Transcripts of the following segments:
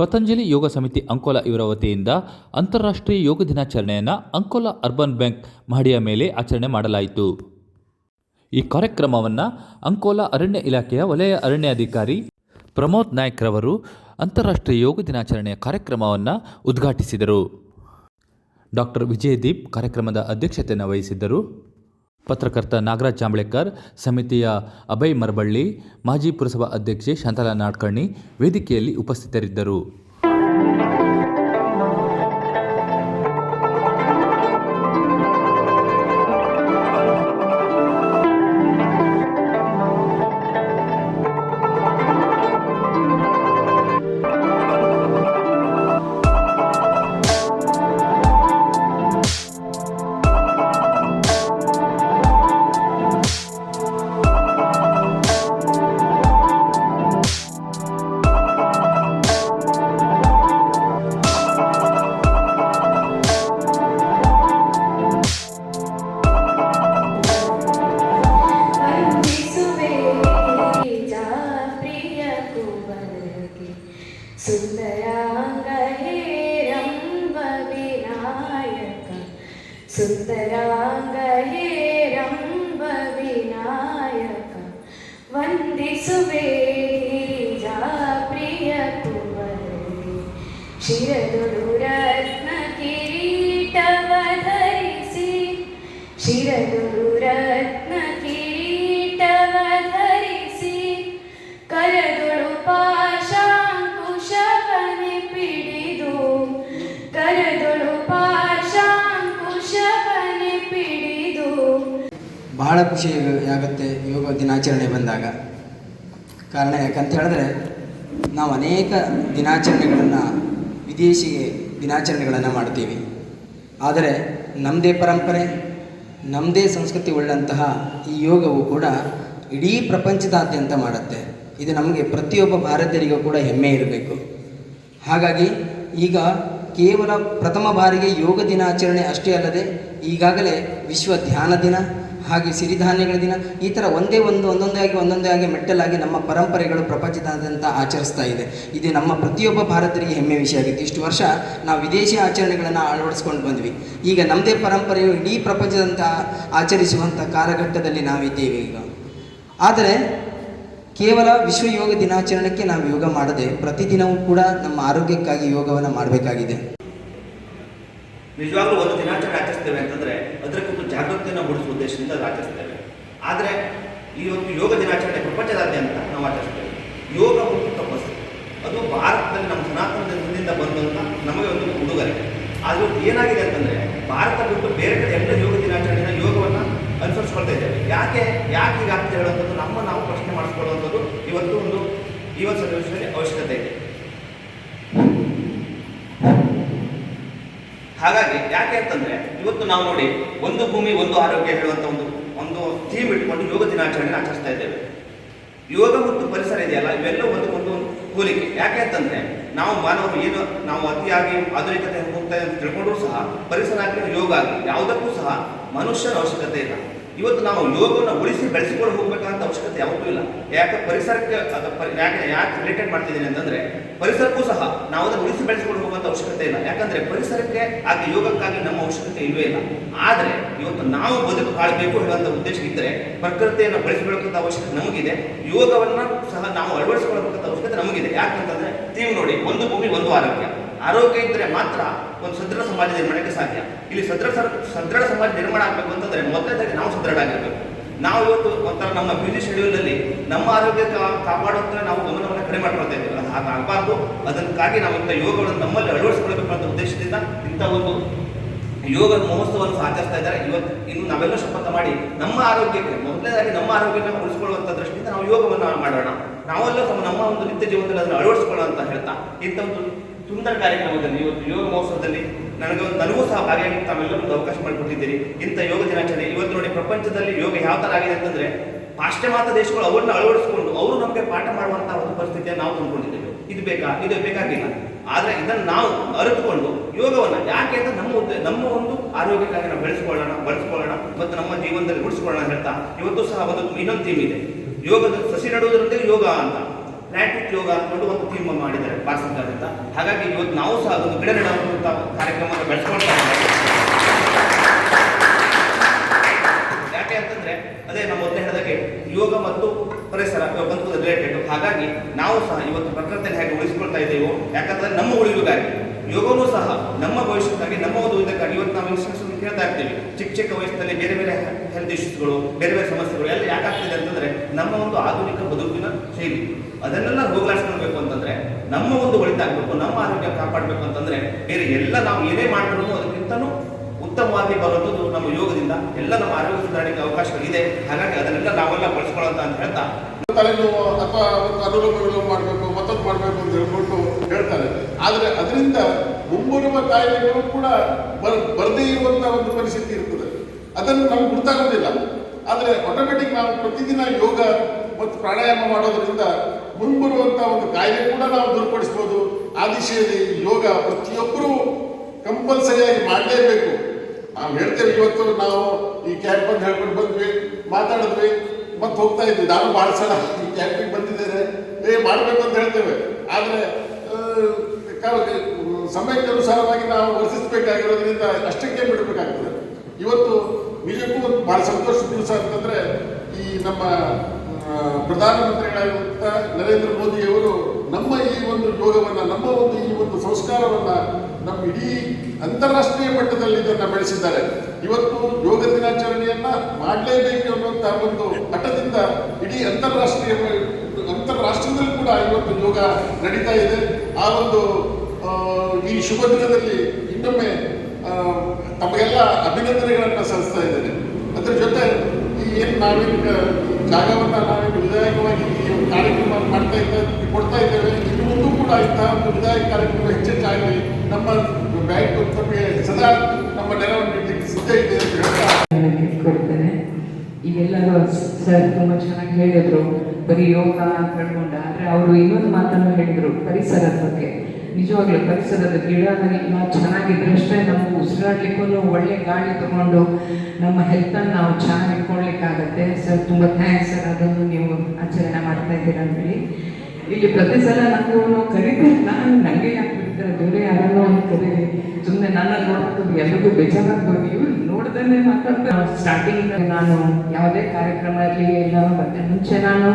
ಪತಂಜಲಿ ಯೋಗ ಸಮಿತಿ ಅಂಕೋಲಾ ಇವರ ವತಿಯಿಂದ ಅಂತಾರಾಷ್ಟ್ರೀಯ ಯೋಗ ದಿನಾಚರಣೆಯನ್ನು ಅಂಕೋಲಾ ಅರ್ಬನ್ ಬ್ಯಾಂಕ್ ಮಹಡಿಯ ಮೇಲೆ ಆಚರಣೆ ಮಾಡಲಾಯಿತು. ಈ ಕಾರ್ಯಕ್ರಮವನ್ನು ಅಂಕೋಲಾ ಅರಣ್ಯ ಇಲಾಖೆಯ ವಲಯ ಅರಣ್ಯಾಧಿಕಾರಿ ಪ್ರಮೋದ್ ನಾಯ್ಕ್ ರವರು ಅಂತಾರಾಷ್ಟ್ರೀಯ ಯೋಗ ದಿನಾಚರಣೆಯ ಕಾರ್ಯಕ್ರಮವನ್ನು ಉದ್ಘಾಟಿಸಿದರು. ಡಾಕ್ಟರ್ ವಿಜಯದೀಪ್ ಕಾರ್ಯಕ್ರಮದ ಅಧ್ಯಕ್ಷತೆಯನ್ನು ವಹಿಸಿದ್ದರು. ಪತ್ರಕರ್ತ ನಾಗರಾಜ್ ಜಾಂಬ್ಳೇಕರ್ ಸಮಿತಿಯ ಅಭಯ್ ಮರಬಳ್ಳಿ ಮಾಜಿ ಪುರಸಭಾ ಅಧ್ಯಕ್ಷೆ ಶಾಂತಲಾ ನಾಡ್ಕರ್ಣಿ ವೇದಿಕೆಯಲ್ಲಿ ಉಪಸ್ಥಿತರಿದ್ದರು. ಬಹಳ ಖುಷಿ ಆಗುತ್ತೆ ಯೋಗ ದಿನಾಚರಣೆ ಬಂದಾಗ. ಕಾರಣ ಯಾಕಂತ ಹೇಳಿದ್ರೆ, ನಾವು ಅನೇಕ ದಿನಾಚರಣೆಗಳನ್ನು ವಿದೇಶಿ ದಿನಾಚರಣೆಗಳನ್ನು ಮಾಡ್ತೀವಿ ಆದರೆ ನಮ್ಮದೇ ಪರಂಪರೆ ನಮ್ಮದೇ ಸಂಸ್ಕೃತಿ ಉಳ್ಳಂತಹ ಈ ಯೋಗವು ಕೂಡ ಇಡೀ ಪ್ರಪಂಚದಾದ್ಯಂತ ಮಾಡುತ್ತೆ. ಇದು ನಮಗೆ ಪ್ರತಿಯೊಬ್ಬ ಭಾರತೀಯರಿಗೂ ಕೂಡ ಹೆಮ್ಮೆ ಇರಬೇಕು. ಹಾಗಾಗಿ ಈಗ ಕೇವಲ ಪ್ರಥಮ ಬಾರಿಗೆ ಯೋಗ ದಿನಾಚರಣೆ ಅಷ್ಟೇ ಅಲ್ಲದೆ ಈಗಾಗಲೇ ವಿಶ್ವ ಧ್ಯಾನ ದಿನ ಹಾಗೆ ಸಿರಿಧಾನ್ಯಗಳ ದಿನ ಈ ಥರ ಒಂದೇ ಒಂದು ಒಂದೊಂದೇ ಆಗಿ ಒಂದೊಂದೇ ಆಗಿ ಮೆಟ್ಟಲಾಗಿ ನಮ್ಮ ಪರಂಪರೆಗಳು ಪ್ರಪಂಚದಾದ್ಯಂತ ಆಚರಿಸ್ತಾ ಇದೆ. ಇದು ನಮ್ಮ ಪ್ರತಿಯೊಬ್ಬ ಭಾರತೀಯರಿಗೆ ಹೆಮ್ಮೆ ವಿಷಯ ಆಗಿತ್ತು. ಇಷ್ಟು ವರ್ಷ ನಾವು ವಿದೇಶಿ ಆಚರಣೆಗಳನ್ನು ಅಳವಡಿಸ್ಕೊಂಡು ಬಂದ್ವಿ. ಈಗ ನಮ್ಮದೇ ಪರಂಪರೆಯು ಇಡೀ ಪ್ರಪಂಚದಂತ ಆಚರಿಸುವಂಥ ಕಾಲಘಟ್ಟದಲ್ಲಿ ನಾವಿದ್ದೇವೆ ಈಗ. ಆದರೆ ಕೇವಲ ವಿಶ್ವ ಯೋಗ ದಿನಾಚರಣೆಗೆ ನಾವು ಯೋಗ ಮಾಡದೆ ಪ್ರತಿದಿನವೂ ಕೂಡ ನಮ್ಮ ಆರೋಗ್ಯಕ್ಕಾಗಿ ಯೋಗವನ್ನು ಮಾಡಬೇಕಾಗಿದೆ. ನಿಜವಾಗ್ಲೂ ಒಂದು ದಿನಾಚರಣೆ ಆಚರಿಸ್ತೇವೆ ಅಂತಂದ್ರೆ ಜಾಗೃತಿಯನ್ನು ಮೂಡಿಸುವ ಉದ್ದೇಶದಿಂದ ಅದು ಆಚರಿಸ್ತೇವೆ ಆದರೆ ಈ ಒಂದು ಯೋಗ ದಿನಾಚರಣೆ ಪ್ರಪಂಚದಾದ್ಯಂತ ನಾವು ಆಚರಿಸ್ತೇವೆ ಯೋಗ ಒಂದು ತಪಸ್ಸು ಅದು ಭಾರತದಲ್ಲಿ ನಮ್ಮ ಸನಾತನ ಧರ್ಮದಿಂದ ಬಂದಂಥ ನಮಗೆ ಒಂದು ಉಡುಗೊರೆ. ಆದರೂ ಏನಾಗಿದೆ ಅಂತಂದರೆ, ಭಾರತ ಬಿಟ್ಟು ಬೇರೆ ಕಡೆ ಎಲ್ಲ ಯೋಗ ದಿನಾಚರಣೆನ ಯೋಗವನ್ನು ಅನುಸರಿಸ್ಕೊಳ್ತಾ ಇದ್ದೇವೆ. ಯಾಕೆ ಯಾಕೆ ಈಗ ಅಂತ ಹೇಳುವಂಥದ್ದು ನಮ್ಮ ನಾವು ಪ್ರಶ್ನೆ ಮಾಡಿಸ್ಕೊಳ್ಳುವಂಥದ್ದು ಇವತ್ತು ಒಂದು ಇವತ್ತು ಸನ್ನಿವೇಶದಲ್ಲಿ ಅವಶ್ಯಕತೆ ಇದೆ. ಹಾಗಾಗಿ ಯಾಕೆ ಅಂತಂದ್ರೆ ಇವತ್ತು ನಾವು ನೋಡಿ ಒಂದು ಭೂಮಿ, ಒಂದು ಆರೋಗ್ಯ ಹೇಳುವಂತ ಒಂದು ಒಂದು ಥೀಮ್ ಇಟ್ಕೊಂಡು ಯೋಗ ದಿನಾಚರಣೆ ಆಚರಿಸ್ತಾ ಇದ್ದೇವೆ. ಯೋಗ ಮತ್ತು ಪರಿಸರ ಇದೆಯಲ್ಲ ಇವೆಲ್ಲ ಒಂದು ಹೋಲಿಕೆ. ಯಾಕೆ ಅಂತಂದ್ರೆ ನಾವು ಮಾನವರು ಏನು, ನಾವು ಅತಿಯಾಗಿ ಆಧುನಿಕತೆ ಹೋಗ್ತಾ ಅಂತ ತಿಳ್ಕೊಂಡ್ರೂ ಸಹ ಪರಿಸರ ಆಗಲಿ, ಯೋಗ ಆಗಲಿ ಯಾವುದಕ್ಕೂ ಸಹ ಮನುಷ್ಯನ ಅವಶ್ಯಕತೆ ಇಲ್ಲ. ಇವತ್ತು ನಾವು ಯೋಗವನ್ನು ಉಳಿಸಿ ಬೆಳೆಸಿಕೊಂಡು ಹೋಗ್ಬೇಕಂತ ಅವಶ್ಯಕತೆ ಯಾವತ್ತೂ ಇಲ್ಲ. ಯಾಕೆ ಪರಿಸರಕ್ಕೆ ಯಾಕೆ ಯಾಕೆ ರಿಲೇಟೆಡ್ ಮಾಡ್ತಿದ್ದೀನಿ ಅಂತಂದ್ರೆ ಪರಿಸರಕ್ಕೂ ಸಹ ನಾವು ಅದನ್ನು ಉಳಿಸಿ ಬೆಳೆಸಿಕೊಂಡು ಹೋಗುವಂತ ಅವಶ್ಯಕತೆ ಇಲ್ಲ. ಯಾಕಂದ್ರೆ ಪರಿಸರಕ್ಕೆ ಹಾಗೆ ಯೋಗಕ್ಕಾಗಿ ನಮ್ಮ ಅವಶ್ಯಕತೆ ಇಲ್ವೇ ಇಲ್ಲ. ಆದರೆ ಇವತ್ತು ನಾವು ಬದುಕು ಬಾಳಬೇಕು ಹೇಳುವಂತ ಉದ್ದೇಶ ಇದ್ದರೆ ಪ್ರಕೃತಿಯನ್ನು ಬೆಳೆಸಿಕೊಳ್ಳಬೇಕಂತ ಅವಶ್ಯಕತೆ ನಮಗಿದೆ. ಯೋಗವನ್ನ ಸಹ ನಾವು ಅಳವಡಿಸಿಕೊಳ್ಳಬೇಕಂತ ಅವಶ್ಯಕತೆ ನಮಗಿದೆ. ಯಾಕಂತಂದ್ರೆ, ನೀವು ನೋಡಿ, ಒಂದು ಭೂಮಿ ಒಂದು ಆರೋಗ್ಯ. ಆರೋಗ್ಯ ಇದ್ದರೆ ಮಾತ್ರ ಒಂದು ಸದೃಢ ಸಮಾಜ ನಿರ್ಮಾಣಕ್ಕೆ ಸಾಧ್ಯ. ಇಲ್ಲಿ ಸದೃಢ ಸದೃಢ ಸಮಾಜ ನಿರ್ಮಾಣ ಆಗಬೇಕು ಅಂತಂದ್ರೆ ಮೊದಲನೇದಾಗಿ ನಾವು ಸದೃಢ ಆಗಿರಬೇಕು ನಾವು ಇವತ್ತು ಒಂಥರ ನಮ್ಮ ಬ್ಯುಸಿ ಶೆಡ್ಯೂಲಲ್ಲಿ ನಮ್ಮ ಆರೋಗ್ಯ ಕಾಪಾಡುವಂತ ನಾವು ಗಮನವನ್ನು ಕಡಿಮೆ ಮಾಡ್ಕೊಳ್ತಾ ಇದ್ದೀವಿ. ಅದು ಹಾಗಾಗಬಾರ್ದು ಅದಕ್ಕಾಗಿ ನಾವು ಇಂಥ ಯೋಗಗಳನ್ನು ನಮ್ಮಲ್ಲಿ ಅಳವಡಿಸಿಕೊಳ್ಬೇಕು ಅಂತ ಉದ್ದೇಶದಿಂದ ಇಂಥ ಒಂದು ಯೋಗ ಮಹೋತ್ಸವವನ್ನು ಆಚರಿಸ್ತಾ ಇದ್ದಾರೆ. ಇವತ್ತು ಇನ್ನು ನಾವೆಲ್ಲ ಶಪಥ ಮಾಡಿ ನಮ್ಮ ಆರೋಗ್ಯಕ್ಕೆ ಮೊದಲನೇದಾಗಿ ನಮ್ಮ ಆರೋಗ್ಯವನ್ನು ಉಳಿಸಿಕೊಳ್ಳುವಂಥ ದೃಷ್ಟಿಯಿಂದ ನಾವು ಯೋಗವನ್ನು ಮಾಡೋಣ. ನಾವೆಲ್ಲ ನಮ್ಮ ಒಂದು ನಿತ್ಯ ಜೀವನದಲ್ಲಿ ಅದನ್ನು ಅಳವಡಿಸಿಕೊಳ್ಳೋಣ ಅಂತ ಹೇಳ್ತಾ ಇಂಥ ಒಂದು ಸುಂದರ ಕಾರ್ಯಕ್ರಮದಲ್ಲಿ ಇವತ್ತು ಯೋಗ ಮಹೋತ್ಸವದಲ್ಲಿ ನನಗೆ ಒಂದು ನನಗೂ ಸಹ ಭಾಗಿಯಾಗಿ ತಾವೆಲ್ಲರೂ ಒಂದು ಅವಕಾಶ ಮಾಡಿಕೊಟ್ಟಿದ್ದೀರಿ. ಇಂಥ ಯೋಗ ದಿನಾಚರಣೆ ಇವತ್ತು ನೋಡಿ ಪ್ರಪಂಚದಲ್ಲಿ ಯೋಗ ಯಾವ ಥರ ಆಗಿದೆ ಅಂತಂದ್ರೆ ಪಾಶ್ಚಿಮಾತ್ಯ ದೇಶಗಳು ಅವರನ್ನ ಅಳವಡಿಸಿಕೊಂಡು ಅವರು ನಮಗೆ ಪಾಠ ಮಾಡುವಂತಹ ಒಂದು ಪರಿಸ್ಥಿತಿಯನ್ನು ನಾವು ತಂದುಕೊಂಡಿದ್ದೇವೆ ಇದು ಬೇಕಾ? ಇದು ಬೇಕಾಗಿಲ್ಲ. ಆದರೆ ಇದನ್ನು ನಾವು ಅರಿತುಕೊಂಡು ಯೋಗವನ್ನು ಯಾಕೆ ಅಂತ ನಮ್ಮ ನಮ್ಮ ಒಂದು ಆರೋಗ್ಯಕ್ಕಾಗಿ ನಾವು ಬೆಳೆಸ್ಕೊಳ್ಳೋಣ, ಬಳಸ್ಕೊಳ್ಳೋಣ ಮತ್ತು ನಮ್ಮ ಜೀವನದಲ್ಲಿ ಉಳಿಸ್ಕೊಳ್ಳೋಣ ಅಂತ ಹೇಳ್ತಾ ಇವತ್ತು ಸಹ ಒಂದು ಇನ್ನೊಂದು ಥೀಮ್ ಇದೆ. ಯೋಗದ ಸಸಿ ನೆಡುವುದರೊಂದಿಗೆ ಯೋಗ ಅಂತ. ಪ್ಲಾಂಟಿಕ್ ಯೋಗ ಅಂದ್ಕೊಂಡು ಒಂದು ಥೀಮ್ ಮಾಡಿದ್ದಾರೆ ಭಾರತ ಸರ್ಕಾರದಿಂದ ಹಾಗಾಗಿ ಇವತ್ತು ನಾವು ಸಹ ಅದೊಂದು ಗಿಡ ನೆಡುವಂಥ ಕಾರ್ಯಕ್ರಮವನ್ನು ಇದ್ದೇವೆ. ಯಾಕೆ ಅಂತಂದ್ರೆ, ಅದೇ ನಮ್ಮ ಮೊದಲೇ ಹೇಳಿದಾಗೆ ಯೋಗ ಮತ್ತು ಪರಿಸರ ಬಂತು ರಿಲೇಟೆಡ್ ಹಾಗಾಗಿ ನಾವು ಸಹ ಇವತ್ತು ಪ್ರಕೃತಿಯನ್ನು ಹೇಗೆ ಉಳಿಸ್ಕೊಳ್ತಾ ಇದ್ದೇವೋ, ಯಾಕಂದ್ರೆ ನಮ್ಮ ಉಳಿವಿಗಾಗಿ ಯೋಗವೂ ಸಹ ನಮ್ಮ ಭವಿಷ್ಯಕ್ಕಾಗಿ, ನಮ್ಮ ಒಂದು ಇದಕ್ಕಾಗಿ ಇವತ್ತು ನಾವು ಇನ್ಸ್ಟ್ರಕ್ಷನ್ ಕೇಳ್ತಾ ಇರ್ತೀವಿ. ಚಿಕ್ಕ ಚಿಕ್ಕ ವಯಸ್ಸಿನಲ್ಲಿ ಬೇರೆ ಬೇರೆ ಹೆಲ್ತ್ ಇಶ್ಯೂಸ್ಗಳು ಬೇರೆ ಬೇರೆ ಸಮಸ್ಯೆಗಳು ಎಲ್ಲ ಯಾಕಾಗ್ತಿದೆ ಅಂತಂದ್ರೆ ನಮ್ಮ ಒಂದು ಆಧುನಿಕ ಬದುಕಿನ ಶೈಲಿ. ಅದನ್ನೆಲ್ಲ ಹೋಗ್ಲಾಡ್ಸ್ಕೊಳ್ಬೇಕು ಅಂತಂದ್ರೆ ನಮ್ಮ ಒಂದು ಒಳಿತಾಗಬೇಕು, ನಮ್ಮ ಆರೋಗ್ಯ ಕಾಪಾಡಬೇಕು ಅಂತಂದ್ರೆ ಬೇರೆ ಎಲ್ಲ ನಾವು ಏನೇ ಮಾಡಿದ್ರು ಅದಕ್ಕಿಂತನೂ ಉತ್ತಮವಾಗಿ ಬರುವಂಥದ್ದು ನಮ್ಮ ಯೋಗದಿಂದ. ಎಲ್ಲ ನಮ್ಮ ಆರೋಗ್ಯ ಸುಧಾರಣೆಗೆ ಅವಕಾಶಗಳಿದೆ. ಹಾಗಾಗಿ ಅದನ್ನೆಲ್ಲ ನಾವೆಲ್ಲ ಬಳಸ್ಕೊಳ್ಳೋಂತ ಅಂತ ಹೇಳ್ತಾ ತಲೆನೋವು ಅಥವಾ ಅನುಲೋಮ ಮಾಡಬೇಕು, ಮತ್ತೊಂದು ಮಾಡಬೇಕು ಅಂತ ಹೇಳ್ಬಿಟ್ಟು ಹೇಳ್ತಾರೆ. ಆದರೆ ಅದರಿಂದ ಮುಂಬರುವ ಕಾಯಿಲೆಗಳು ಕೂಡ ಬರ್, ಬರದೇ ಇರುವಂಥ ಒಂದು ಪರಿಸ್ಥಿತಿ ಇರ್ತದೆ. ಅದನ್ನು ನಮ್ಗೆ ಗೊತ್ತಾಗೋದಿಲ್ಲ ಆದರೆ ಆಟೋಮೆಟಿಕ್ ನಾವು ಪ್ರತಿದಿನ ಯೋಗ ಮತ್ತು ಪ್ರಾಣಾಯಾಮ ಮಾಡೋದ್ರಿಂದ ಮುಂಬರುವಂಥ ಒಂದು ಕಾಯಿಲೆ ಕೂಡ ನಾವು ದೂರಪಡಿಸ್ಬೋದು. ಆ ದಿಶೆಯಲ್ಲಿ ಯೋಗ ಪ್ರತಿಯೊಬ್ಬರೂ ಕಂಪಲ್ಸರಿಯಾಗಿ ಮಾಡಲೇಬೇಕು. ನಾವು ಹೇಳ್ತೇವೆ ಇವತ್ತು ನಾವು ಈ ಕ್ಯಾಂಪ್ ಅಂತ ಹೇಳ್ಕೊಂಡು ಬಂದ್ವಿ, ಮಾತಾಡಿದ್ವಿ, ಮತ್ತೆ ಹೋಗ್ತಾ ಇದ್ವಿ. ನಾನು ಭಾಳ ಸಲ ಈ ಕ್ಯಾಂಪಿಗೆ ಬಂದಿದ್ದೇನೆ. ಏ, ಮಾಡಬೇಕು ಅಂತ ಹೇಳ್ತೇವೆ. ಆದರೆ ಸಮಯಕ್ಕೆ ಅನುಸಾರವಾಗಿ ನಾವು ವರ್ತಿಸಬೇಕಾಗಿರೋದ್ರಿಂದ ಅಷ್ಟಕ್ಕೆ ಬಿಡಬೇಕಾಗ್ತದೆ. ಇವತ್ತು ನಿಜಕ್ಕೂ ಒಂದು ಭಾಳ ಸಂತೋಷದ ದಿವಸ ಅಂತಂದರೆ ಈ ನಮ್ಮ ಪ್ರಧಾನಮಂತ್ರಿಗಳಾಗಿರುವಂಥ ನರೇಂದ್ರ ಮೋದಿಯವರು ನಮ್ಮ ಈ ಒಂದು ಯೋಗವನ್ನ ನಮ್ಮ ಒಂದು ಈ ಒಂದು ಸಂಸ್ಕಾರವನ್ನ ನಮ್ಮ ಇಡೀ ಅಂತಾರಾಷ್ಟ್ರೀಯ ಮಟ್ಟದಲ್ಲಿ ಇದನ್ನ ಬೆಳೆಸಿದ್ದಾರೆ. ಇವತ್ತು ಯೋಗ ದಿನಾಚರಣೆಯನ್ನ ಮಾಡಲೇಬೇಕು ಅನ್ನುವಂಥ ಒಂದು ಹಠದಿಂದ ಇಡೀ ಅಂತಾರಾಷ್ಟ್ರೀಯ ಅಂತಾರಾಷ್ಟ್ರದಲ್ಲಿ ಕೂಡ ಇವತ್ತು ಯೋಗ ನಡೀತಾ ಇದೆ. ಆ ಒಂದು ಈ ಶುಭ ದಿನದಲ್ಲಿ ಇನ್ನೊಮ್ಮೆ ತಮಗೆಲ್ಲ ಅಭಿನಂದನೆಗಳನ್ನು ಸಲ್ಲಿಸ್ತಾ ಇದ್ದೇನೆ. ಅದರ ಜೊತೆ ಈ ಏನು ನಾವೀಗ ಜಾಗವನ್ನ ನಾವು ಈ ಕಾರ್ಯಕ್ರಮ ಮಾಡ್ತಾ ಇದ್ದೇವೆ ಕೊಡ್ತಾ ಇದ್ದೇವೆ. ಇನ್ನು ಮುಂದೂ ಕೂಡ ಇಂತಹ ಒಂದು ವಿಧಾಯಕ ಕಾರ್ಯಕ್ರಮ ಹೆಚ್ಚೆಚ್ಚಾಗಲಿ ನಮ್ಮ ಬ್ಯಾಂಕ್ ನಮಗೆ ಸದಾ ನಮ್ಮ ನೆರವನ್ನು ನೀಡಲಿಕ್ಕೆ ಸಿದ್ಧ ಇದೆ ಅಂತ ಹೇಳ್ತಾ ಈಗೆಲ್ಲರೂ ಸರ್ ತುಂಬ ಚೆನ್ನಾಗಿ ಹೇಳಿದ್ರು. ಬರೀ ಯೋಗ ಅಂತ ಹೇಳ್ಕೊಂಡ. ಆದರೆ ಅವರು ಇನ್ನೊಂದು ಮಾತನ್ನು ಹೇಳಿದರು, ಪರಿಸರದ ಬಗ್ಗೆ. ನಿಜವಾಗ್ಲೂ ಪರಿಸರದ ಗಿಡ ಚೆನ್ನಾಗಿದ್ರೆ ಚೆನ್ನಾಗಿದ್ರಷ್ಟೇ ನಾವು ಉಸಿರಾಡ್ಲಿಕ್ಕೂ ಒಳ್ಳೆ ಗಾಳಿ ತಗೊಂಡು ನಮ್ಮ ಹೆಲ್ತನ್ನು ನಾವು ಚೆನ್ನಾಗಿ ಇಟ್ಕೊಳ್ಲಿಕ್ಕಾಗತ್ತೆ. ಸರ್ ತುಂಬ ಥ್ಯಾಂಕ್ಸ್ ಸರ್ ಅದನ್ನು ನೀವು ಆಚರಣೆ ಮಾಡ್ತಾ ಇದ್ದೀರಾ ಅಂತೇಳಿ ಇಲ್ಲಿ ಪ್ರತಿ ಸಲ ನನಗೂ ಕರೀತಾರೆ ನಾನು ನನಗೆ ಯಾಕೆ ಬಿಡ್ತಾರೆ? ಬೇರೆ ಯಾರನ್ನೋ ಒಂದು ಕರೀರಿ ಸುಮ್ಮನೆ ನನ್ನ ನೋಡ್ಕೊಂಡು ಎಲ್ರಿಗೂ ಬೇಜಾರಾಗ್ಬೋದು ಇವ್ರು ನೋಡ್ದೇ ಮಾತಾಡ್ತಾರೆ ಸ್ಟಾರ್ಟಿಂಗ್ ನಾನು ಯಾವುದೇ ಕಾರ್ಯಕ್ರಮ ಇರಲಿ ಇಲ್ಲ ಮತ್ತೆ ಮುಂಚೆ ನಾನು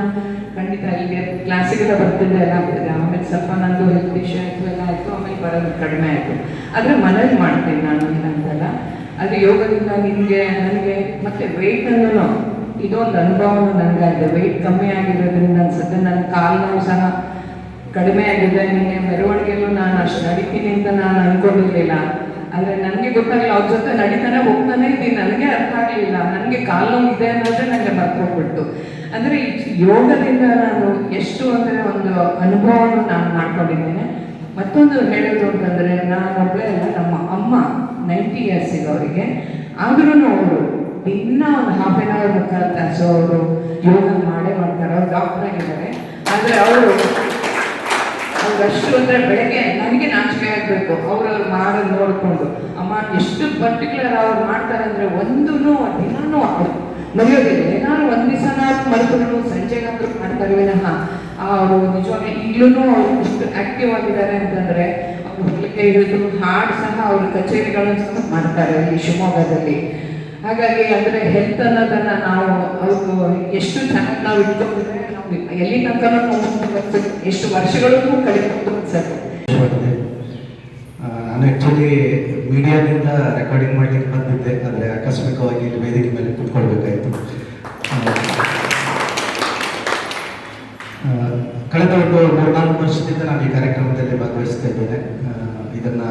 ಖಂಡಿತ ಇಲ್ಲಿ ಕ್ಲಾಸಿಗೆಲ್ಲ ಬರ್ತಿದ್ದೆ ಎಲ್ಲ ಆಮೇಲೆ ಸ್ವಲ್ಪ ನಂದು ಹೆಲ್ತ್ ವಿಷಯ ಆಯಿತು, ಎಲ್ಲ ಆಯಿತು, ಆಮೇಲೆ ಬರೋದು ಕಡಿಮೆ ಆಯಿತು. ಆದರೆ ಮನೇಲಿ ಮಾಡ್ತೀನಿ ನಾನು ಏನಂತಲ್ಲ ಅದು ಯೋಗದಿಂದ ನಿಮಗೆ, ನನಗೆ ಮತ್ತೆ ವೆಯ್ಟನ್ನು ಇದೊಂದು ಅನುಭವನೂ ನನಗಾಗಿದೆ ವೆಯ್ಟ್ ಕಮ್ಮಿ ಆಗಿರೋದ್ರಿಂದ ಅನ್ಸುತ್ತೆ. ನನ್ನ ಕಾಲು ಸಹ ಕಡಿಮೆ ಆಗಿದೆ. ನಿನ್ನೆ ಮೆರವಣಿಗೆಲ್ಲೂ ನಾನು ಅಷ್ಟು ನಡಿತೀನಿ ಅಂತ ನಾನು ಅನ್ಕೊಂಡಿರ್ಲಿಲ್ಲ. ಆದರೆ ನನಗೆ ಗೊತ್ತಾಗಲಿಲ್ಲ. ಅವ್ರ ಜೊತೆ ನಡೀತಾನೆ ಹೋಗ್ತಾನೆ ಇದ್ದೀನಿ. ನನಗೆ ಅರ್ಥ ಆಗಲಿಲ್ಲ. ನನಗೆ ಕಾಲು ಇದೆ ಅನ್ನೋದೇ ನನಗೆ ಮರ್ತೋಗ್ಬಿಟ್ಟು ಅಂದರೆ ಯೋಗದಿಂದ ನಾನು ಎಷ್ಟು ಅಂದರೆ ಒಂದು ಅನುಭವವನ್ನು ನಾನು ಮಾಡ್ಕೊಂಡಿದ್ದೇನೆ. ಮತ್ತೊಂದು ಹೇಳೋದು ಅಂತಂದರೆ ನಾನೊಬ್ಬಳೇ ಅಲ್ಲ, ನಮ್ಮ ಅಮ್ಮ ನೈಂಟಿ ಇಯರ್ಸ್ ಇದೆ ಅವರಿಗೆ ಆದ್ರೂ ಅವರು ದಿನ ಒಂದು ಹಾಫ್ ಆನ್ ಅವರ್ ಮುಖಾಂತರ ತಾಸು ಅವರು ಯೋಗ ಮಾಡೇ ಮಾಡ್ತಾರೆ. ಅವ್ರು ಡಾಕ್ಟರ್ ಆಗಿದ್ದಾರೆ. ಆದರೆ ಅವರು ಅವ್ರಷ್ಟು ಅಂದರೆ ಬೆಳಗ್ಗೆ ನನಗೆ ನಾಚಿಕೆ ಆಗಬೇಕು. ಅವ್ರು ಮಾಡೋದು ನೋಡಿಕೊಂಡು ಅಮ್ಮ, ಎಷ್ಟು ಪರ್ಟಿಕ್ಯುಲರ್ ಅವ್ರು ಮಾಡ್ತಾರೆ ಅಂದರೆ ಒಂದೂ ದಿನಾನೂ ಮರೆಯೋದಿಲ್ಲ ಏನಾದ್ರು ಒಂದು ದಿವಸ ಸಂಜೆ ಸಂಜೆಗಾದ್ರೂ ಮಾಡ್ತಾರೆ ವಿನಃ ಅವರು ನಿಜವಾಗಿ ಈಗಲೂ ಅವ್ರು ಎಷ್ಟು ಆಕ್ಟಿವ್ ಆಗಿದ್ದಾರೆ ಅಂತಂದ್ರೆ ಅವ್ರು ಹೊಲಿಗೆ ಹಿಡಿದು ಹಾಡು ಸಹ ಅವ್ರ ಕಚೇರಿಗಳನ್ನು ಸಹ ಮಾಡ್ತಾರೆ ಈ ಶಿವಮೊಗ್ಗದಲ್ಲಿ. ಹಾಗಾಗಿ ಅಂದ್ರೆ ಹೆಲ್ತ್ ಅನ್ನೋದನ್ನ ನಾವು ಅವ್ರು ಎಷ್ಟು ಚೆನ್ನಾಗಿ ನಾವು ಇಟ್ಕೊಂಡ್ರೆ ನಾವು ಎಲ್ಲಿ ತನಕ ಎಷ್ಟು ವರ್ಷಗಳಿಗೂ ಕಳಿಬಹುದು. ಆ, ನಾನು ಆ್ಯಕ್ಚುಲಿ ಮೀಡಿಯಾದಿಂದ ರೆಕಾರ್ಡಿಂಗ್ ಮಾಡಲಿಕ್ಕೆ ಬಂದಿದ್ದೆ. ಆದರೆ ಆಕಸ್ಮಿಕವಾಗಿ ವೇದಿಕೆ ಮೇಲೆ ಕುತ್ಕೊಳ್ಬೇಕಾಯಿತು ಆ, ಕಳೆದ ಒಂದು ಮೂರ್ನಾಲ್ಕು ವರ್ಷದಿಂದ ಈ ಕಾರ್ಯಕ್ರಮದಲ್ಲಿ ಭಾಗವಹಿಸ್ತಾ ಇದ್ದೇನೆ ಇದನ್ನ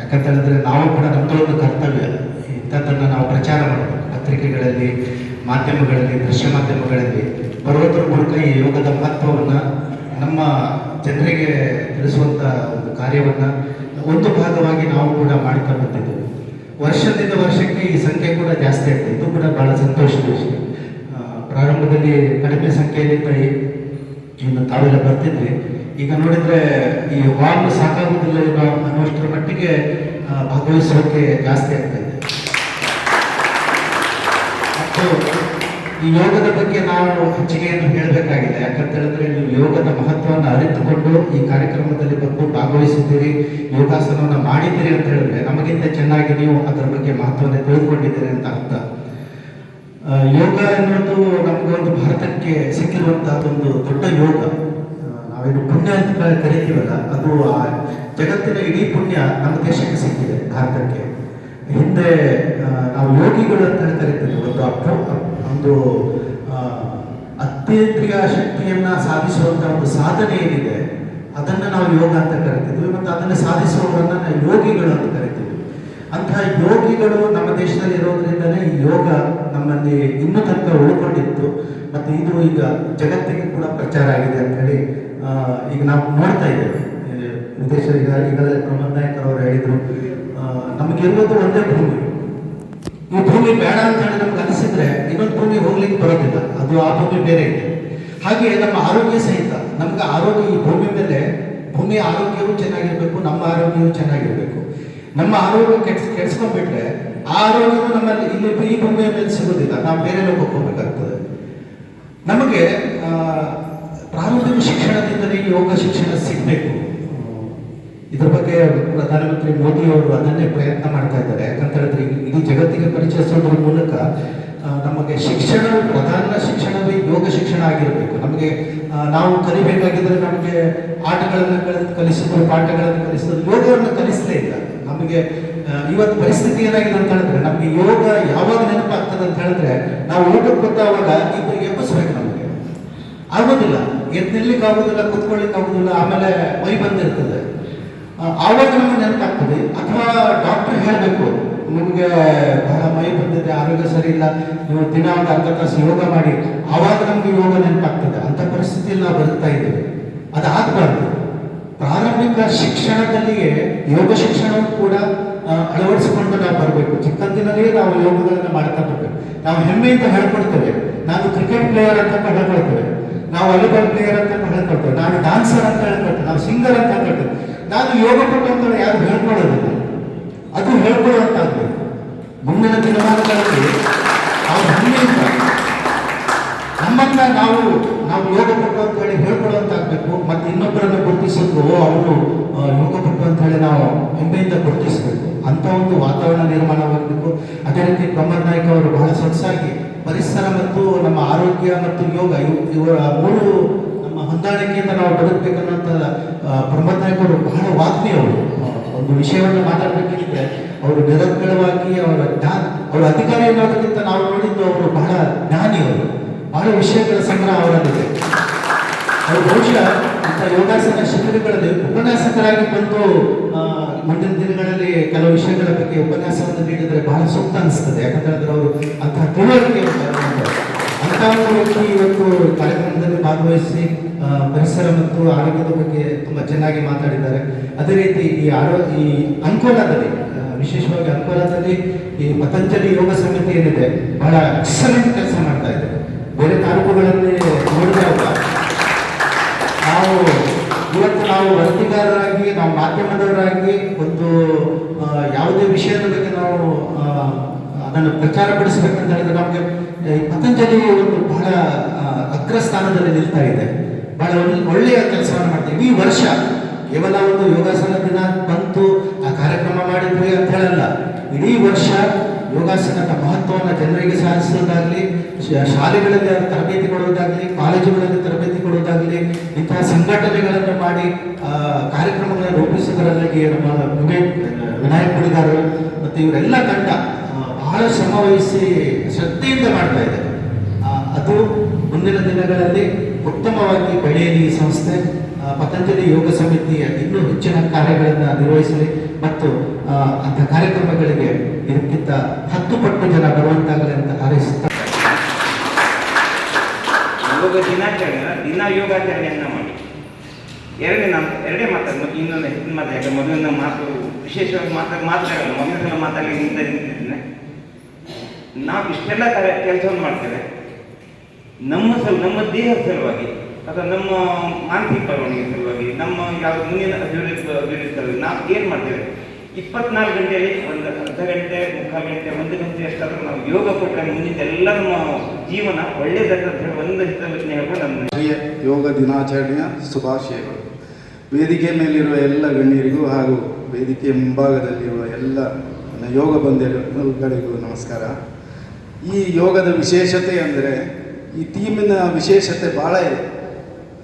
ಯಾಕಂತ ಹೇಳಿದ್ರೆ ನಾವು ಕೂಡ ನಮ್ಮದು ಒಂದು ಕರ್ತವ್ಯ. ಇಂಥದ್ದನ್ನ ನಾವು ಪ್ರಚಾರ ಮಾಡಬೇಕು. ಪತ್ರಿಕೆಗಳಲ್ಲಿ, ಮಾಧ್ಯಮಗಳಲ್ಲಿ, ದೃಶ್ಯ ಮಾಧ್ಯಮಗಳಲ್ಲಿ ಬರುವುದರ ಮೂಲಕ ಈ ಯೋಗದ ಮಹತ್ವವನ್ನ ನಮ್ಮ ಜನರಿಗೆ ತಿಳಿಸುವಂತ ಒಂದು ಕಾರ್ಯವನ್ನ ಒಂದು ಭಾಗವಾಗಿ ನಾವು ಕೂಡ ಮಾಡ್ತಾ ಬಂದಿದ್ದೇವೆ. ವರ್ಷದಿಂದ ವರ್ಷಕ್ಕೆ ಈ ಸಂಖ್ಯೆ ಕೂಡ ಜಾಸ್ತಿ ಆಗ್ತದೆ. ಇದು ಕೂಡ ಬಹಳ ಸಂತೋಷದ ವಿಷಯ. ಪ್ರಾರಂಭದಲ್ಲಿ ಕಡಿಮೆ ಸಂಖ್ಯೆಯಲ್ಲಿ ಇನ್ನು ತಾವೆಲ್ಲ ಬರ್ತಿದ್ವಿ ಈಗ ನೋಡಿದ್ರೆ ಈ ವಾಲ್ ಸಾಕಾಗುವುದಿಲ್ಲ ಏನೋ ಅನ್ನುವಷ್ಟರ ಮಟ್ಟಿಗೆ ಭಾಗವಹಿಸೋಕೆ ಜಾಸ್ತಿ ಆಗ್ತಾ ಇದೆ. ಮತ್ತು ಈ ಯೋಗದ ಬಗ್ಗೆ ನಾವು ಹೆಚ್ಚಿಗೆ ಹೇಳಬೇಕಾಗಿದೆ. ಯಾಕಂತ ಹೇಳಿದ್ರೆ ನೀವು ಯೋಗದ ಮಹತ್ವವನ್ನು ಅರಿತುಕೊಂಡು ಈ ಕಾರ್ಯಕ್ರಮದಲ್ಲಿ ಬಂದು ಭಾಗವಹಿಸಿದ್ದೀರಿ, ಯೋಗಾಸನವನ್ನು ಮಾಡಿದ್ದೀರಿ ಅಂತ ಹೇಳಿದ್ರೆ ನಮಗಿಂತ ಚೆನ್ನಾಗಿ ನೀವು ಅದರ ಬಗ್ಗೆ ಮಹತ್ವವನ್ನು ತಿಳಿದುಕೊಂಡಿದ್ದೀರಿ ಅಂತ ಅರ್ಥ. ಯೋಗ ಎನ್ನುವುದು ನಮಗೊಂದು ಭಾರತಕ್ಕೆ ಸಿಕ್ಕಿರುವಂತಹ ಒಂದು ದೊಡ್ಡ ಯೋಗ. ನಾವೇನು ಪುಣ್ಯ ಅಂತ ಕರಿತೀವಲ್ಲ, ಅದು ಆ ಜಗತ್ತಿನ ಇಡೀ ಪುಣ್ಯ ನಮ್ಮ ದೇಶಕ್ಕೆ ಸಿಕ್ಕಿದೆ, ಭಾರತಕ್ಕೆ. ಹಿಂದೆ ನಾವು ಯೋಗಿಗಳು ಅಂತ ಕರಿತೀವಿ ಒಂದು ಅಪ್ರೋ ಒಂದು ಅತ್ಯಂತ್ರಿಯ ಶಕ್ತಿಯನ್ನ ಸಾಧಿಸುವಂತ ಒಂದು ಸಾಧನೆ ಏನಿದೆ, ಅದನ್ನ ನಾವು ಯೋಗ ಅಂತ ಕರಿತಿದ್ವಿ, ಮತ್ತು ಅದನ್ನು ಸಾಧಿಸುವವರನ್ನ ನಾವು ಯೋಗಿಗಳು ಅಂತ ಕರಿತೀವಿ ಅಂತಹ ಯೋಗಿಗಳು ನಮ್ಮ ದೇಶದಲ್ಲಿ ಇರೋದ್ರಿಂದಲೇ ಯೋಗ ನಮ್ಮಲ್ಲಿ ಇನ್ನೂ ತನಕ ಉಳ್ಕೊಂಡಿತ್ತು, ಮತ್ತು ಇದು ಈಗ ಜಗತ್ತಿಗೆ ಕೂಡ ಪ್ರಚಾರ ಆಗಿದೆ ಅಂತ ಹೇಳಿ ಈಗ ನಾವು ನೋಡ್ತಾ ಇದ್ದೇವೆ. ಈ ವಿದೇಶ ಈಗ ಈಗಲೇ ಪ್ರಮೋದ್ ನಾಯಕರ್ ಅವರು ಹೇಳಿದ್ರು. ಒಂದೇ ಭೂಮಿ. ಈ ಭೂಮಿ ಬೇಡ ಅಂತ ಹೇಳಿ ನಮ್ಗೆ ಅನಿಸಿದ್ರೆ ಇನ್ನೊಂದು ಭೂಮಿ ಹೋಗ್ಲಿಕ್ಕೆ ಬರೋದಿಲ್ಲ. ಅದು ಆ ಭೂಮಿ ಬೇರೆ ಇದೆ. ಹಾಗೆ ನಮ್ಮ ಆರೋಗ್ಯ ಸಹಿತ. ನಮ್ಗೆ ಆರೋಗ್ಯ, ಈ ಭೂಮಿ ಮೇಲೆ ಭೂಮಿ ಆರೋಗ್ಯವೂ ಚೆನ್ನಾಗಿರ್ಬೇಕು, ನಮ್ಮ ಆರೋಗ್ಯವೂ ಚೆನ್ನಾಗಿರ್ಬೇಕು. ನಮ್ಮ ಆರೋಗ್ಯ ಕೆಡ್ಸ್, ಕೆಡ್ಸ್ಕೊಂಡ್ಬಿಟ್ರೆ ಆ ಆರೋಗ್ಯವು ನಮ್ಮಲ್ಲಿ ಇಲ್ಲಿ ಈ ಭೂಮಿಯ ಮೇಲೆ ಸಿಗೋದಿಲ್ಲ ನಾವು ಬೇರೆ ಲೋಕಕ್ಕೆ ಹೋಗ್ಬೇಕಾಗ್ತದೆ. ನಮಗೆ ಪ್ರಾರಂಭಿಕ ಶಿಕ್ಷಣದಿಂದಲೇ ಯೋಗ ಶಿಕ್ಷಣ ಸಿಗಬೇಕು. ಇದ್ರ ಬಗ್ಗೆ ಪ್ರಧಾನಮಂತ್ರಿ ಮೋದಿ ಅವರು ಅದನ್ನೇ ಪ್ರಯತ್ನ ಮಾಡ್ತಾ ಇದ್ದಾರೆ. ಯಾಕಂತ ಹೇಳಿದ್ರೆ ಇಡೀ ಜಗತ್ತಿಗೆ ಪರಿಚಯಿಸೋದ್ರ ಮೂಲಕ ನಮಗೆ ಶಿಕ್ಷಣ, ಪ್ರಧಾನ ಶಿಕ್ಷಣವೇ ಯೋಗ ಶಿಕ್ಷಣ ಆಗಿರಬೇಕು. ನಮಗೆ ನಾವು ಕಲಿಬೇಕಾಗಿದ್ದರೆ ನಮಗೆ ಆಟಗಳನ್ನು ಕಲಿ ಕಲಿಸಿದ್ರು, ಪಾಠಗಳನ್ನು ಕಲಿಸಿದ್ರು, ಯೋಗವನ್ನು ಕಲಿಸಲೇ ಇಲ್ಲ. ನಮಗೆ ಇವತ್ತು ಪರಿಸ್ಥಿತಿ ಏನಾಗಿದೆ ಅಂತ ಹೇಳಿದ್ರೆ, ನಮಗೆ ಯೋಗ ಯಾವಾಗ ನೆನಪಾಗ್ತದೆ ಅಂತ ಹೇಳಿದ್ರೆ, ನಾವು ಊಟಕ್ಕೆ ಗೊತ್ತಾವಾಗ ಇಬ್ಬರು ಎಬ್ಬಿಸ್ಬೇಕು ನಮಗೆ. ಆಗೋದಿಲ್ಲ. ಎದ್ನಿರ್ಲಿಕ್ಕೆ ಆಗೋದಿಲ್ಲ ಕುತ್ಕೊಳ್ಳಿಕ್ಕೆ ಆಗೋದಿಲ್ಲ ಆಮೇಲೆ ಮೈ ಬಂದಿರ್ತದೆ. ಆವಾಗ ನಮಗೆ ನೆನಪಾಗ್ತದೆ. ಅಥವಾ ಡಾಕ್ಟರ್ ಹೇಳಬೇಕು, ನಿಮಗೆ ಬಹಳ ಮೈ ಬಂದಿದೆ, ಆರೋಗ್ಯ ಸರಿ ಇಲ್ಲ, ನೀವು ದಿನ ಒಂದು ಅರ್ಧ ತಾಸು ಯೋಗ ಮಾಡಿ. ಆವಾಗ ನಮಗೆ ಯೋಗ ನೆನಪಾಗ್ತದೆ. ಅಂತ ಪರಿಸ್ಥಿತಿಯಲ್ಲಿ ನಾವು ಬರ್ತಾ ಇದ್ದೇವೆ. ಅದಾಗಬಾರ್ದು. ಪ್ರಾರಂಭಿಕ ಶಿಕ್ಷಣದಲ್ಲಿಯೇ ಯೋಗ ಶಿಕ್ಷಣವು ಕೂಡ ಅಳವಡಿಸಿಕೊಂಡು ನಾವು ಬರಬೇಕು. ಚಿಕ್ಕಂದಿನಲ್ಲಿಯೇ ನಾವು ಯೋಗಗಳನ್ನು ಮಾಡ್ತಾ ಬರಬೇಕು. ನಾವು ಹೆಮ್ಮೆಯಿಂದ ಹೇಳ್ಕೊಡ್ತೇವೆ. ನಾನು ಕ್ರಿಕೆಟ್ ಪ್ಲೇಯರ್ ಅಂತ ಹೇಳ್ಕೊಳ್ತೇವೆ ನಾವು ವಾಲಿಬಾಲ್ ಪ್ಲೇಯರ್ ಅಂತ ಹೇಳ್ಕೊಳ್ತೇವೆ ನಾನು ಡಾನ್ಸರ್ ಅಂತ ಹೇಳ್ಕೊಳ್ತೇವೆ ನಾವು ಸಿಂಗರ್ ಅಂತ ಹೇಳ್ಕೊಳ್ತೇವೆ ನಾನು ಯೋಗ ಪಟ್ಟು ಅಂತ ಯಾರು ಹೇಳ್ಕೊಳ್ಳೋದಿಲ್ಲ. ಅದು ಹೇಳ್ಕೊಳ್ಳುವಂತಾಗ್ಬೇಕು. ಮುಂದಿನ ದಿನಮಾನಗಳಲ್ಲಿ ನಾವು ಹೆಮ್ಮೆಯಿಂದ ನಮ್ಮನ್ನ ನಾವು ನಾವು ಯೋಗ ಪಟ್ಟು ಅಂತ ಹೇಳಿ ಹೇಳ್ಕೊಳ್ಳುವಂತಾಗಬೇಕು ಮತ್ತೆ ಇನ್ನೊಬ್ಬರನ್ನ ಗುರುತಿಸಿದ್ರು ಅವರು ಯೋಗ ಅಂತ ಹೇಳಿ ನಾವು ಹೆಮ್ಮೆಯಿಂದ ಗುರುತಿಸಬೇಕು. ಅಂತ ಒಂದು ವಾತಾವರಣ ನಿರ್ಮಾಣವಾಗಬೇಕು ಅದೇ ರೀತಿ ಪ್ರಮೋದ್ ನಾಯ್ಕ ಅವರು ಬಹಳ ಸೊಗಸಾಗಿ ಪರಿಸರ ಮತ್ತು ನಮ್ಮ ಆರೋಗ್ಯ ಮತ್ತು ಯೋಗ, ಇವು- ಇವರ ಮೂರು ನಮ್ಮ ಹೊಂದಾಣಿಕೆಯಿಂದ ನಾವು ಬದುಕಬೇಕನ್ನೋಂಥ ಪ್ರಮೋದ್ ನಾಯ್ಕ ಅವರು ಬಹಳ ವಾಗ್ಮಿ ಅವರು. ಒಂದು ವಿಷಯವನ್ನು ಮಾತಾಡಬೇಕಿದ್ರೆ ಅವರು ನಿರಂತರವಾಗಿ ಅವರ ಜ್ಞಾನ, ಅವರ ಅಧಿಕಾರಿ ಅನ್ನೋದಕ್ಕಿಂತ ನಾವು ನೋಡಿದ್ದು ಅವರು ಬಹಳ ಜ್ಞಾನಿ ಅವರು ಬಹಳ ವಿಷಯಗಳ ಸಂಗ್ರಹ ಅವರಲ್ಲಿದೆ. ಅವರು ಬಹುಶಃ ಇಂಥ ಯೋಗಾಸನ ಶಿಬಿರಗಳಲ್ಲಿ ಉಪನ್ಯಾಸಕರಾಗಿ ಬಂದು ಮುಂದಿನ ದಿನಗಳಲ್ಲಿ ಕೆಲವು ವಿಷಯಗಳ ಬಗ್ಗೆ ಉಪನ್ಯಾಸವನ್ನು ನೀಡಿದರೆ ಬಹಳ ಸೂಕ್ತ ಅನಿಸ್ತದೆ. ಯಾಕಂತಂದ್ರೆ ಅವರು ಅಂತಹ ತಿಳುವಳಿಕೆ ಅಂತಹ ಒಂದು ಇವತ್ತು ಕಾರ್ಯಕ್ರಮದಲ್ಲಿ ಭಾಗವಹಿಸಿ ಪರಿಸರ ಮತ್ತು ಆರೋಗ್ಯದ ಬಗ್ಗೆ ತುಂಬಾ ಚೆನ್ನಾಗಿ ಮಾತಾಡಿದ್ದಾರೆ. ಅದೇ ರೀತಿ ಈ ಆರೋಗ್ಯ ಈ ಅಂಕೋಲಾದಲ್ಲಿ ವಿಶೇಷವಾಗಿ ಅಂಕೋಲಾದಲ್ಲಿ ಈ ಪತಂಜಲಿ ಯೋಗ ಸಮಿತಿ ಏನಿದೆ, ಬಹಳ ಎಕ್ಸಲೆಂಟ್ ಕೆಲಸ ಮಾಡ್ತಾ ಇದೆ ಬೇರೆ ತಾಲೂಕುಗಳಲ್ಲಿ ನೋಡಿದಾಗ ನಾವು ಇವತ್ತು ನಾವು ವರದಿಗಾರರಾಗಿ, ನಾವು ಮಾಧ್ಯಮದವರಾಗಿ ಒಂದು ಯಾವುದೇ ವಿಷಯದ ಬಗ್ಗೆ ನಾವು ಅದನ್ನು ಪ್ರಚಾರ ಪಡಿಸಬೇಕಂತ ಹೇಳಿದ್ರೆ ನಮಗೆ ಪತಂಜಲಿ ಒಂದು ಬಹಳ ಅಗ್ರ ಅಗ್ರಸ್ಥಾನದಲ್ಲಿ ನಿಲ್ತಾ ಇದೆ. ಬಹಳ ಒಳ್ಳೆ- ಒಳ್ಳೆಯ ಕೆಲಸವನ್ನು ಮಾಡ್ತೀವಿ. ಈ ವರ್ಷ ಕೇವಲ ಒಂದು ಯೋಗಾಸನ ದಿನ ಬಂತು, ಆ ಕಾರ್ಯಕ್ರಮ ಮಾಡಿದ್ವಿ ಅಂತ ಹೇಳಲ್ಲ. ಇಡೀ ವರ್ಷ ಯೋಗಾಸನದ ಮಹತ್ವವನ್ನು ಜನರಿಗೆ ಸಾಧಿಸೋದಾಗಲಿ ಶಾಲೆಗಳಲ್ಲಿ ತರಬೇತಿ ಕೊಡೋದಾಗಲಿ ಕಾಲೇಜುಗಳಲ್ಲಿ ತರಬೇತಿ ಕೊಡೋದಾಗಲಿ ಇಂತಹ ಸಂಘಟನೆಗಳನ್ನು ಮಾಡಿ ಕಾರ್ಯಕ್ರಮಗಳನ್ನು ರೂಪಿಸೋದರಲ್ಲಿ ನಮ್ಮ ವಿನಾಯಕ್ ಗುಡಿಗಾರರು ಮತ್ತು ಇವರೆಲ್ಲ ತಂಡ ಬಹಳ ಶ್ರಮ ವಹಿಸಿ ಶ್ರದ್ಧೆಯಿಂದ ಮಾಡ್ತಾ ಇದ್ದಾರೆ. ಅದು ಮುಂದಿನ ದಿನಗಳಲ್ಲಿ ಉತ್ತಮವಾಗಿ ಬೆಳೆಯಲಿ ಈ ಸಂಸ್ಥೆ. ಪತಂಜಲಿ ಯೋಗ ಸಮಿತಿಯ ಇನ್ನೂ ಹೆಚ್ಚಿನ ಕಾರ್ಯಗಳನ್ನು ನಿರ್ವಹಿಸಲಿ ಮತ್ತು ಅಂಥ ಕಾರ್ಯಕ್ರಮಗಳಿಗೆ ಇದಕ್ಕಿಂತ ಹತ್ತು ಪಟ್ಟು ಜನ ಬರುವಂತಾಗಲಿ ಅಂತ ಹಾರೈಸುತ್ತ ಯೋಗ ದಿನಾಚರಣೆ ದಿನ ಯೋಗಾಚರಣೆಯನ್ನ ಮಾಡಿ. ಎರಡನೇ ನಮ್ಮ ಎರಡೇ ಮಾತಾಡ ಇನ್ನೊಂದು ಹೆಚ್ಚಿನ ಮಾತು ಯಾಕಂದ್ರೆ ಮೊದಲಿನ ಮಾತು ವಿಶೇಷವಾಗಿ ಮಾತಾಡಿ ಮಾತಾಡಲ್ಲ ಮೊದಲಿನ ಸಲ ಮಾತಾಡಲಿ ನಿಂತ ನಿಂತಿದ್ದೇನೆ. ನಾವು ಇಷ್ಟೆಲ್ಲ ಕಾರ್ಯ ಕೆಲಸವನ್ನು ಮಾಡ್ತೇವೆ. ನಮ್ಮ ಸಲ, ನಮ್ಮ ದೇಹದ ಸಲುವಾಗಿ. ಅಥವಾ ನಮ್ಮ ಮಾನಸಿಕ ಬರವಣಿಗೆ ಸಲುವಾಗಿ ನಮ್ಮ ಯಾವ ಮುಂದಿನ ಅಭಿವೃದ್ಧಿ ನಾವು ಏನು ಮಾಡ್ತೇವೆ? ಇಪ್ಪತ್ನಾಲ್ಕು ಗಂಟೆಯಲ್ಲಿ ಒಂದು ಅರ್ಧ ಗಂಟೆ, ಮುಕ್ಕಾಲು ಗಂಟೆ, ಒಂದು ಗಂಟೆ ಎಷ್ಟಾದರೂ ನಾವು ಯೋಗ ಕೊಟ್ಟರೆ ಮುಂದಿನ ಎಲ್ಲ ನಮ್ಮ ಜೀವನ ಒಳ್ಳೆಯದಾಗ್ತದೆ ಒಂದು ಹಿತವಚನೆ ಹೇಳ್ಕೊಂಡು ನಮ್ಮ ಯೋಗ ದಿನಾಚರಣೆಯ ಶುಭಾಶಯಗಳು. ವೇದಿಕೆ ಮೇಲಿರುವ ಎಲ್ಲ ಗಣ್ಯರಿಗೂ ಹಾಗೂ ವೇದಿಕೆ ಮುಂಭಾಗದಲ್ಲಿರುವ ಎಲ್ಲ ಯೋಗ ಬಂಧುಗಳಿಗೂ ನಮಸ್ಕಾರ. ಈ ಯೋಗದ ವಿಶೇಷತೆ ಅಂದರೆ ಈ ಥೀಮಿನ ವಿಶೇಷತೆ ಭಾಳ ಇದೆ.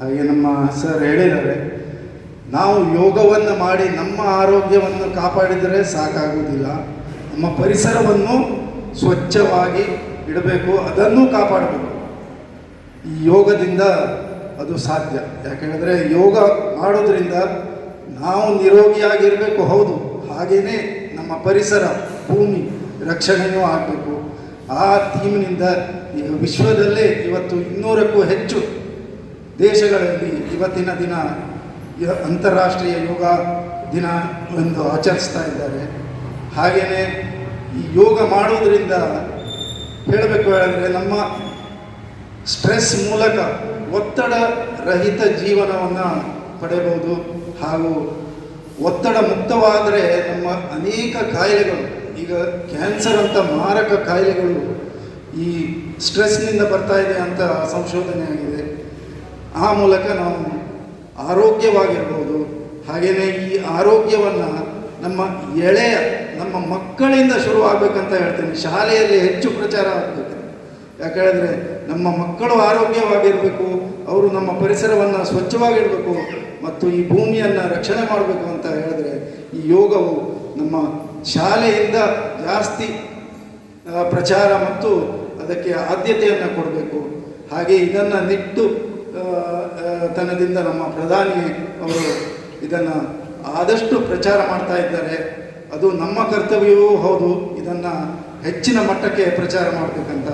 ಹಾಗೆ ನಮ್ಮ ಸರ್ ಹೇಳಿದ್ದಾರೆ, ನಾವು ಯೋಗವನ್ನು ಮಾಡಿ ನಮ್ಮ ಆರೋಗ್ಯವನ್ನು ಕಾಪಾಡಿದರೆ ಸಾಕಾಗುವುದಿಲ್ಲ. ನಮ್ಮ ಪರಿಸರವನ್ನು ಸ್ವಚ್ಛವಾಗಿ ಇಡಬೇಕು, ಅದನ್ನು ಕಾಪಾಡಬೇಕು. ಈ ಯೋಗದಿಂದ ಅದು ಸಾಧ್ಯ. ಯಾಕೆಂದರೆ ಯೋಗ ಮಾಡೋದ್ರಿಂದ ನಾವು ನಿರೋಗಿಯಾಗಿರಬೇಕು, ಹೌದು. ಹಾಗೆಯೇ ನಮ್ಮ ಪರಿಸರ, ಭೂಮಿ ರಕ್ಷಣೆಯೂ ಆಗಬೇಕು. ಆ ಥೀಮ್ನಿಂದ ಈಗ ವಿಶ್ವದಲ್ಲೇ ಇವತ್ತು ಇನ್ನೂರಕ್ಕೂ ಹೆಚ್ಚು ದೇಶಗಳಲ್ಲಿ ಇವತ್ತಿನ ದಿನ ಅಂತಾರಾಷ್ಟ್ರೀಯ ಯೋಗ ದಿನ ಎಂದು ಆಚರಿಸ್ತಾ ಇದ್ದಾರೆ. ಹಾಗೆಯೇ ಈ ಯೋಗ ಮಾಡೋದರಿಂದ ಹೇಳಬೇಕು ಹೇಳಿದ್ರೆ ನಮ್ಮ ಸ್ಟ್ರೆಸ್ ಮೂಲಕ ಒತ್ತಡ ರಹಿತ ಜೀವನವನ್ನು ಪಡೆಯಬಹುದು ಹಾಗೂ ಒತ್ತಡ ಮುಕ್ತವಾದರೆ ನಮ್ಮ ಅನೇಕ ಕಾಯಿಲೆಗಳು, ಈಗ ಕ್ಯಾನ್ಸರ್ ಅಂತ ಮಾರಕ ಕಾಯಿಲೆಗಳು ಈ ಸ್ಟ್ರೆಸ್ನಿಂದ ಬರ್ತಾ ಇದೆ ಅಂತ ಸಂಶೋಧನೆ ಆಗಿದೆ. ಆ ಮೂಲಕ ನಾವು ಆರೋಗ್ಯವಾಗಿರ್ಬೋದು. ಹಾಗೆಯೇ ಈ ಆರೋಗ್ಯವನ್ನು ನಮ್ಮ ಎಳೆಯ, ನಮ್ಮ ಮಕ್ಕಳಿಂದ ಶುರುವಾಗಬೇಕಂತ ಹೇಳ್ತೇನೆ. ಶಾಲೆಯಲ್ಲಿ ಹೆಚ್ಚು ಪ್ರಚಾರ ಆಗಬೇಕು ಯಾಕೆ ಹೇಳಿದ್ರೆ ನಮ್ಮ ಮಕ್ಕಳು ಆರೋಗ್ಯವಾಗಿರಬೇಕು, ಅವರು ನಮ್ಮ ಪರಿಸರವನ್ನು ಸ್ವಚ್ಛವಾಗಿಡಬೇಕು ಮತ್ತು ಈ ಭೂಮಿಯನ್ನು ರಕ್ಷಣೆ ಮಾಡಬೇಕು ಅಂತ ಹೇಳಿದ್ರೆ ಈ ಯೋಗವು ನಮ್ಮ ಶಾಲೆಯಿಂದ ಜಾಸ್ತಿ ಪ್ರಚಾರ ಮತ್ತು ಅದಕ್ಕೆ ಆದ್ಯತೆಯನ್ನು ಕೊಡಬೇಕು. ಹಾಗೆ ಇದನ್ನು ನಿಟ್ಟು ತನದಿಂದ ನಮ್ಮ ಪ್ರಧಾನಿ ಅವರು ಇದನ್ನು ಆದಷ್ಟು ಪ್ರಚಾರ ಮಾಡ್ತಾ ಇದ್ದಾರೆ. ಅದು ನಮ್ಮ ಕರ್ತವ್ಯವೂ ಹೌದು. ಇದನ್ನು ಹೆಚ್ಚಿನ ಮಟ್ಟಕ್ಕೆ ಪ್ರಚಾರ ಮಾಡಬೇಕಂತ.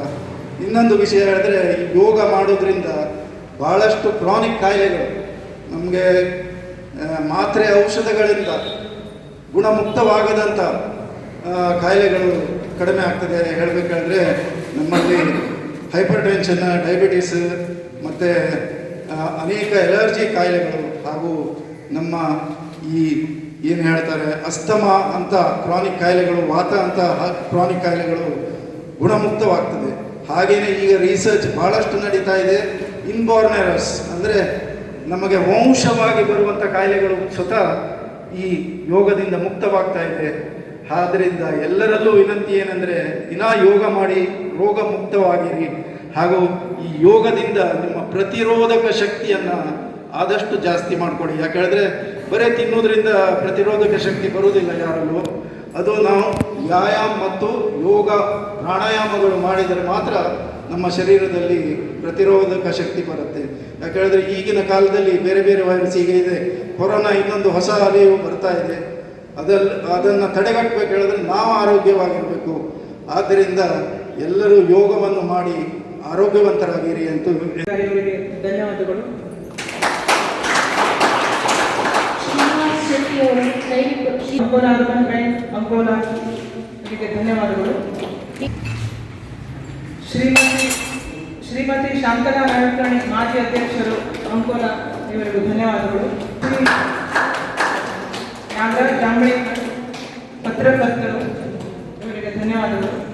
ಇನ್ನೊಂದು ವಿಷಯ ಹೇಳಿದ್ರೆ ಯೋಗ ಮಾಡೋದ್ರಿಂದ ಭಾಳಷ್ಟು ಕ್ರಾನಿಕ್ ಕಾಯಿಲೆಗಳು, ನಮಗೆ ಮಾತ್ರೆ ಔಷಧಗಳಿಂದ ಗುಣಮುಕ್ತವಾಗದಂಥ ಕಾಯಿಲೆಗಳು ಕಡಿಮೆ ಆಗ್ತದೆ. ಹೇಳಬೇಕಾದ್ರೆ, ನಮ್ಮಲ್ಲಿ ಹೈಪರ್ ಟೆನ್ಷನ್ ಡಯಾಬಿಟೀಸ್, ಮತ್ತು ಅನೇಕ ಎಲರ್ಜಿ ಕಾಯಿಲೆಗಳು ಹಾಗೂ ನಮ್ಮ ಈ ಏನು ಹೇಳ್ತಾರೆ ಅಸ್ತಮ ಅಂತ ಕ್ರಾನಿಕ್ ಕಾಯಿಲೆಗಳು, ವಾತ ಅಂತ ಕ್ರಾನಿಕ್ ಕಾಯಿಲೆಗಳು ಗುಣಮುಕ್ತವಾಗ್ತದೆ. ಹಾಗೆಯೇ ಈಗ ರಿಸರ್ಚ್ ಭಾಳಷ್ಟು ನಡೀತಾ ಇದೆ. ಇನ್ಬೋರ್ನ್ ಎರರ್ಸ್ ಅಂದರೆ ನಮಗೆ ವಂಶವಾಗಿ ಬರುವಂಥ ಕಾಯಿಲೆಗಳು ಸ್ವತಃ ಈ ಯೋಗದಿಂದ ಮುಕ್ತವಾಗ್ತಾ ಇದೆ. ಆದ್ದರಿಂದ ಎಲ್ಲರಲ್ಲೂ ವಿನಂತಿ ಏನಂದರೆ ದಿನ ಯೋಗ ಮಾಡಿ ರೋಗ ಮುಕ್ತವಾಗಿರಿ. ಹಾಗೂ ಈ ಯೋಗದಿಂದ ನಿಮ್ಮ ಪ್ರತಿರೋಧಕ ಶಕ್ತಿಯನ್ನು ಆದಷ್ಟು ಜಾಸ್ತಿ ಮಾಡಿಕೊಡಿ. ಯಾಕೆ ಹೇಳಿದ್ರೆ ಬರೀ ತಿನ್ನೋದ್ರಿಂದ ಪ್ರತಿರೋಧಕ ಶಕ್ತಿ ಬರುವುದಿಲ್ಲ ಯಾರಲ್ಲೂ. ಅದು ನಾವು ವ್ಯಾಯಾಮ ಮತ್ತು ಯೋಗ ಪ್ರಾಣಾಯಾಮಗಳು ಮಾಡಿದರೆ ಮಾತ್ರ ನಮ್ಮ ಶರೀರದಲ್ಲಿ ಪ್ರತಿರೋಧಕ ಶಕ್ತಿ ಬರುತ್ತೆ. ಯಾಕೆ ಹೇಳಿದ್ರೆ ಈಗಿನ ಕಾಲದಲ್ಲಿ ಬೇರೆ ಬೇರೆ ವೈರಸ್ ಈಗ ಇದೆ. ಕೊರೋನಾ ಇನ್ನೊಂದು ಹೊಸ ಅಲೆಯು ಬರ್ತಾ ಇದೆ. ಅದಲ್, ಅದನ್ನು ತಡೆಗಟ್ಟಬೇಕು ಹೇಳಿದ್ರೆ ನಾವು ಆರೋಗ್ಯವಾಗಿರಬೇಕು. ಆದ್ದರಿಂದ ಎಲ್ಲರೂ ಯೋಗವನ್ನು ಮಾಡಿ ಆರೋಗ್ಯವಂತರಾಗಿರಿ ಅಂತ ಧನ್ಯವಾದಗಳು. ಅಂಕೋಲಾ ಅರ್ಬನ್ ಬ್ಯಾಂಕ್ ಅಂಕೋಲಾ ಇವರಿಗೆ ಧನ್ಯವಾದಗಳು. ಶ್ರೀಮತಿ ಶ್ರೀಮತಿ ಶಾಂತಲಾ ನಾಯಕರ್ಣಿ ಮಾಜಿ ಅಧ್ಯಕ್ಷರು ಅಂಕೋಲ ಇವರಿಗೂ ಧನ್ಯವಾದಗಳು. ಶ್ರೀ ನಾಗರಾಜ್ ಪತ್ರಕರ್ತರು ಇವರಿಗೆ ಧನ್ಯವಾದಗಳು.